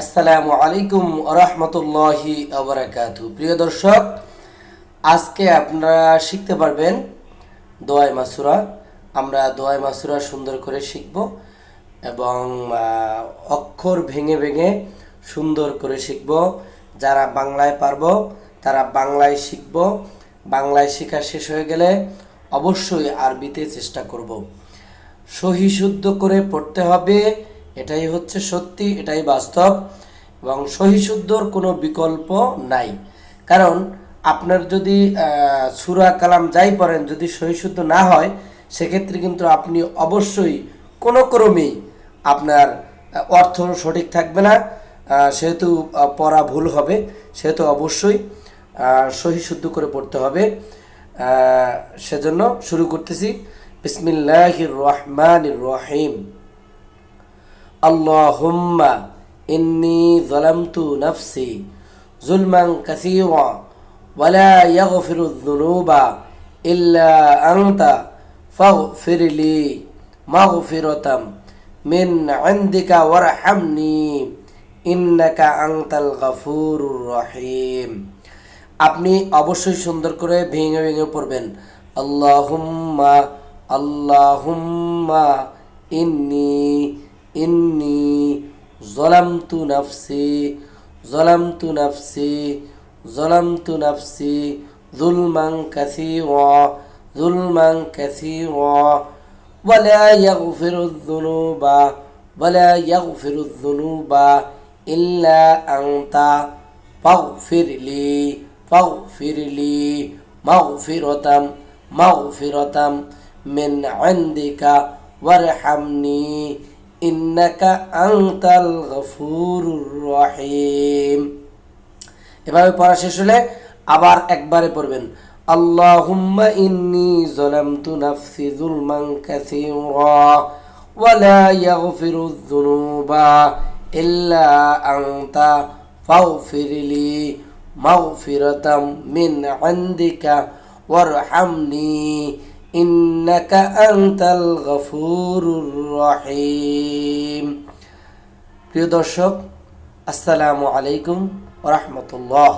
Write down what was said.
আসসালামু আলাইকুম রহমতুল্লাহি আবরাকাতু প্রিয় দর্শক, আজকে আপনারা শিখতে পারবেন দোয়াই মাসুরা। আমরা দোয়াই মাসুরা সুন্দর করে শিখব এবং অক্ষর ভেঙে ভেঙে সুন্দর করে শিখব। যারা বাংলায় পারব, তারা বাংলায় শিখব। বাংলায় শেখা শেষ হয়ে গেলে অবশ্যই আরবিতে চেষ্টা করব। সহি শুদ্ধ করে পড়তে হবে এটাই হচ্ছে সত্যি এটাই বাস্তব এবং সহি শুদ্ধর কোনো বিকল্প নাই। কারণ আপনার যদি সুরা কালাম যাই পড়েন যদি সহি শুদ্ধ না হয় সেক্ষেত্রে কিন্তু আপনি অবশ্যই কোনো ক্রমেই আপনার অর্থ সঠিক থাকবে না। সেহেতু পড়া ভুল হবে সেহেতু অবশ্যই আহ, সহি শুদ্ধ করে পড়তে হবে। সেজন্য শুরু করতেছি। বিসমিল্লাহির রহমানির রহিম। আল্লাহুম্মা ইন্নি যালামতু নাফসি জুলমান কাসীরা ওয়ালা ইয়াগফিরু যুনুবা ইল্লা আনতা ফাগফির লি মাগফিরাতাম মিন ইনদিকা ওয়ারহামনি ইন্নাকা আনতাল গাফুরুর রহিম। আপনি অবশ্যই সুন্দর করে ভেঙে ভেঙে পড়বেন। আল্লাহুম্মা আল্লাহুম্মা ইন্নি إني ظلمت نفسي ظلمت نفسي ظلمت نفسي ظلما كثيرا ظلما كثيرا. ولا يغفر الذنوب ولا يغفر الذنوب إلا أنت. فاغفر لي فاغفر لي مغفرة مغفرة من عندك. وارحمني ইন্নাকা আংতাল গফুরুর রহিম। এভাবে পড়া শেষ হলে আবার একবারে পড়বেন। আল্লাহুম্মা ইন্নি জলামতু নাফসি যুলমান কাসীরা ওয়ালা ইয়াগফিরুয যুনুবা ইল্লা আনতা ফাগফিরলি মাগফিরাতাম মিন ইনদিকা ওয়ারহামনি। ইন্নাকা আনতাল গফুরুর রহিম প্রিয় দর্শক আসসালামু আলাইকুম রহমতুল্লাহ।